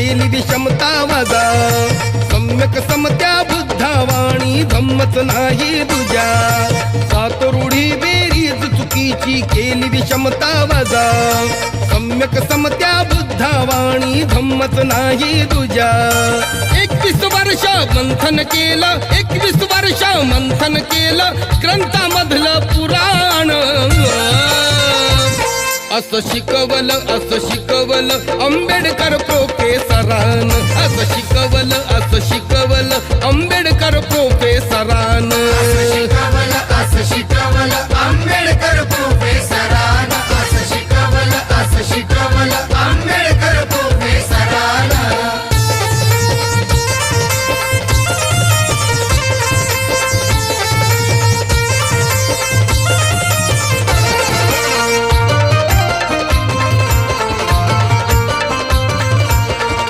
केली विषमता वजा सम्यक समत्या बुद्धावाणी धम्मच नाही तुझ्या. सात रूढी बेरीज चुकीची केली विषमता वजा सम्यक समत्या बुद्धावाणी धम्मच नाही तुझ्या. एकवीस वर्ष मंथन केलं एकवीस वर्ष मंथन केलं ग्रंथामधलं असं शिकवलं असं शिकवलं. आंबेडकर प्रोफेसरान. असं शिकवलं असं शिकवलं. आंबेडकर प्रोफेसरान. असं शिकवलं असं शिकवलं.